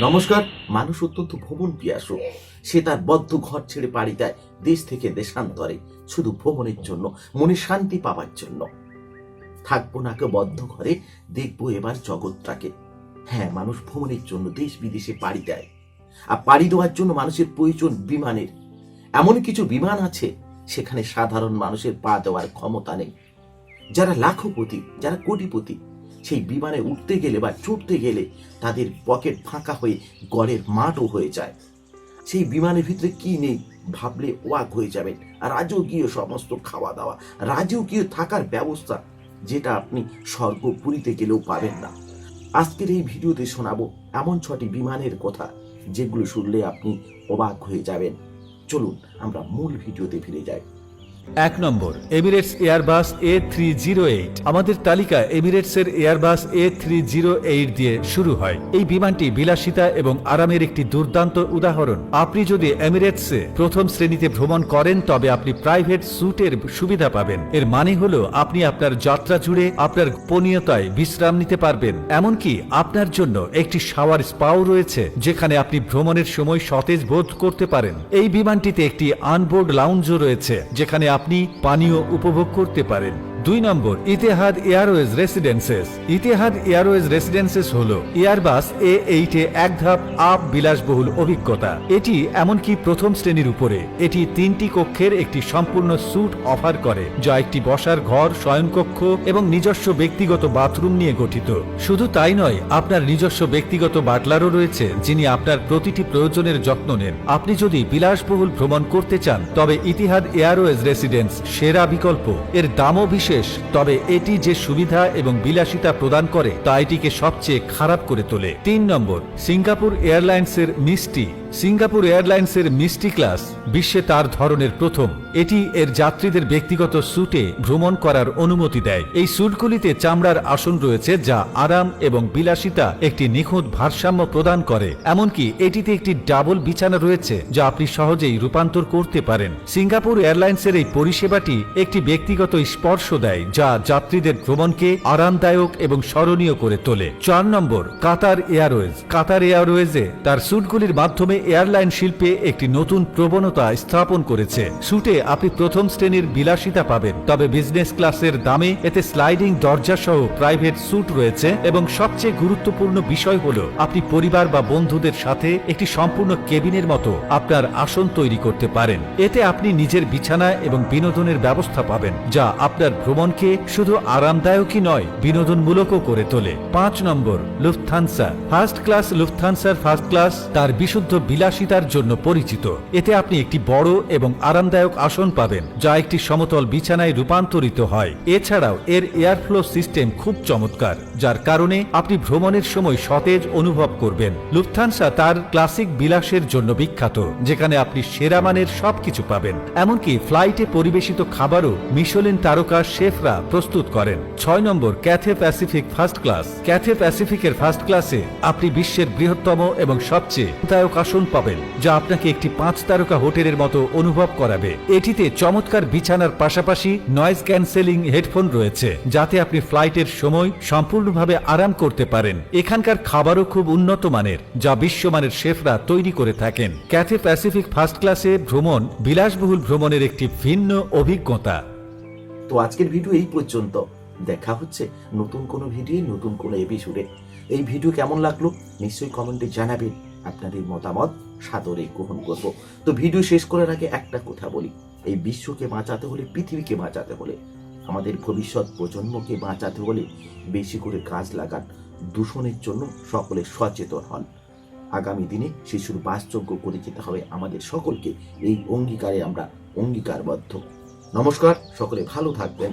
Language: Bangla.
নমস্কার, মানুষ অত্যন্ত ভ্রমণ পিয়াসু। সে তার বদ্ধ ঘর ছেড়ে পাড়ি দেয়, দেশ থেকে দেশান্তরে, শুধু ভ্রমণের জন্য, মনে শান্তি পাওয়ার জন্য। থাকব না কেউ বদ্ধ ঘরে, দেখব এবার জগৎটাকে। হ্যাঁ মানুষ ভ্রমণের জন্য দেশ বিদেশে পাড়ি দেয়। আর পাড়ি দেওয়ার জন্য মানুষের প্রয়োজন বিমানের। এমন কিছু বিমান আছে, সেখানে সাধারণ মানুষের পা দেওয়ার ক্ষমতা নেই। যারা লাখপতি, যারা কোটিপতি সেই বিমানে উঠতে গেলে বা চড়তে গেলে তাদের পকেট ফাঁকা হয়ে গড়ের মাঠও হয়ে যায়। সেই বিমানের ভিতরে কি নেই ভাবলে ওয়াক হয়ে যাবেন। রাজকীয় সমস্ত খাওয়া দাওয়া রাজকীয় থাকার ব্যবস্থা যেটা আপনি স্বর্গপুরীতে গেলেও পাবেন না। আজকের এই ভিডিওতে শোনাবো এমন ছটি বিমানের কথা যেগুলো শুনলে আপনি অবাক হয়ে যাবেন। চলুন, আমরা মূল ভিডিওতে ফিরে যাই। এক নম্বর Emirates Airbus A three zero eight আমাদের তালিকা এমিরেটসের Airbus A three zero eight দিয়ে শুরু হয়। এই বিমানটি বিলাসিতা এবং আরামের একটি দুর্দান্ত উদাহরণ। আপনি যদি এমিরেটসে প্রথম শ্রেণীতে ভ্রমণ করেন, তবে আপনি প্রাইভেট স্যুটের সুবিধা পাবেন। এর মানে হল, আপনি আপনার যাত্রা জুড়ে আপনার গোপনীয়তায় বিশ্রাম নিতে পারবেন। এমনকি আপনার জন্য একটি শাওয়ার স্পাও রয়েছে, যেখানে আপনি ভ্রমণের সময় সতেজ বোধ করতে পারেন। এই বিমানটিতে একটি আনবোর্ড লাউঞ্জও রয়েছে, যেখানে আপনি পানীয় উপভোগ করতে পারেন। দুই নম্বর, Etihad Airways residences. Etihad Airways residences হল এয়ারবাস এ এইটে এক ধাপ আপ বিলাসবহুল অভিজ্ঞতা। এটি এমনকি প্রথম শ্রেণির উপরে। এটি তিনটি কক্ষের একটি সম্পূর্ণ স্যুট অফার করে, যা একটি বসার ঘর, শয়নকক্ষ এবং নিজস্ব ব্যক্তিগত বাথরুম নিয়ে গঠিত। শুধু তাই নয়, আপনার নিজস্ব ব্যক্তিগত বাটলারও রয়েছে, যিনি আপনার প্রতিটি প্রয়োজনের যত্ন নেন। আপনি যদি বিলাসবহুল ভ্রমণ করতে চান, তবে ইতিহাদ এয়ারওয়েজ রেসিডেন্স সেরা বিকল্প। এর দামও বিশেষ, তবে এটি যে সুবিধা এবং বিলাসিতা প্রদান করে, তা এটিকে সবচেয়ে খারাপ করে তোলে। তিন নম্বর, সিঙ্গাপুর এয়ারলাইন্সের মিষ্টি। সিঙ্গাপুর এয়ারলাইন্সের মিষ্টি ক্লাস বিশ্বে তার ধরনের প্রথম। এটি এর যাত্রীদের ব্যক্তিগত স্যুটে ভ্রমণ করার অনুমতি দেয়। এই স্যুটগুলিতে চামড়ার আসন রয়েছে যা আরাম এবং বিলাসিতা একটি নিখুঁত ভারসাম্য প্রদান করে। এমনকি এটিতে একটি ডাবল বিছানা রয়েছে যা আপনি সহজেই রূপান্তর করতে পারেন। সিঙ্গাপুর এয়ারলাইন্সের এই পরিষেবাটি একটি ব্যক্তিগত স্পর্শ দেয়, যা যাত্রীদের ভ্রমণকে আরামদায়ক এবং স্মরণীয় করে তোলে। চার নম্বর, কাতার এয়ারওয়েজ। কাতার এয়ারওয়েজে তার স্যুটগুলির মাধ্যমে এয়ারলাইন শিল্পে একটি নতুন প্রবণতা স্থাপন করেছে। স্যুটে আপনি প্রথম শ্রেণির বিলাসিতা পাবেন, তবে বিজনেস ক্লাসের দামে এতে স্লাইডিং দরজা সহ প্রাইভেট স্যুট রয়েছে এবং সবচেয়ে গুরুত্বপূর্ণ বিষয় হল, আপনি পরিবার বা বন্ধুদের সাথে একটি সম্পূর্ণ কেবিনের মতো আপনার আসন তৈরি করতে পারেন। এতে আপনি নিজের বিছানা এবং বিনোদনের ব্যবস্থা পাবেন, যা আপনার ভ্রমণকে শুধু আরামদায়কই নয়, বিনোদনমূলকও করে তোলে। পাঁচ নম্বর লুফথানসা ফার্স্ট ক্লাস লুফথানসার ফার্স্ট ক্লাস তার বিশুদ্ধ বিলাসিতার জন্য পরিচিত। এতে আপনি একটি বড় এবং আরামদায়ক আসন পাবেন, যা একটি সমতল বিছানায় রূপান্তরিত হয়। এছাড়াও এর এয়ারফ্লো সিস্টেম খুব চমৎকার, যার কারণে আপনি ভ্রমণের সময় সতেজ অনুভব করবেন। লুফথানসা তার ক্লাসিক বিলাসের জন্য বিখ্যাত, যেখানে আপনি সেরা মানের সবকিছু পাবেন। এমনকি ফ্লাইটে পরিবেশিত খাবারও মিশোলিন তারকা শেফরা প্রস্তুত করেন। ছয় নম্বর, Cathay Pacific first class. Cathay প্যাসিফিকের first ক্লাসে আপনি বিশ্বের বৃহত্তম এবং সবচেয়ে আসন পাবেন, যা আপনাকে একটি পাঁচ তারকা হোটেলের মতো অনুভব করাবে। এটিতে চমৎকার বিছানার পাশাপাশি নয়েজ ক্যান্সেলিং হেডফোন রয়েছে, যাতে আপনি ফ্লাইটের সময় সম্পূর্ণভাবে আরাম করতে পারেন। এখানকার খাবারও খুব উন্নত মানের, যা বিশ্বমানের শেফরা তৈরি করে থাকেন। ক্যাথে প্যাসিফিক ফার্স্ট ক্লাসে ভ্রমণ বিলাসবহুল ভ্রমণের একটি ভিন্ন অভিজ্ঞতা। তো আজকের ভিডিও এই পর্যন্ত। দেখা হচ্ছে নতুন কোনো ভিডিও, নতুন কোনো এপিসোডে এই ভিডিও কেমন লাগল? নিশ্চয়ই কমেন্টে জানাবেন। আপনাদের মতামত সাদরে গ্রহণ করব। তো ভিডিও শেষ করার আগে একটা কথা বলি। এই বিশ্বকে বাঁচাতে হলে, পৃথিবীকে বাঁচাতে হলে, আমাদের ভবিষ্যৎ প্রজন্মকে বাঁচাতে হলে বেশি করে গাছ লাগান, দূষণের জন্য সকলে সচেতন হন। আগামী দিনে শিশুর বাসযোগ্য করে যেতে হবে আমাদের সকলকে। এই অঙ্গীকারে আমরা অঙ্গীকারবদ্ধ। নমস্কার, সকলে ভালো থাকবেন।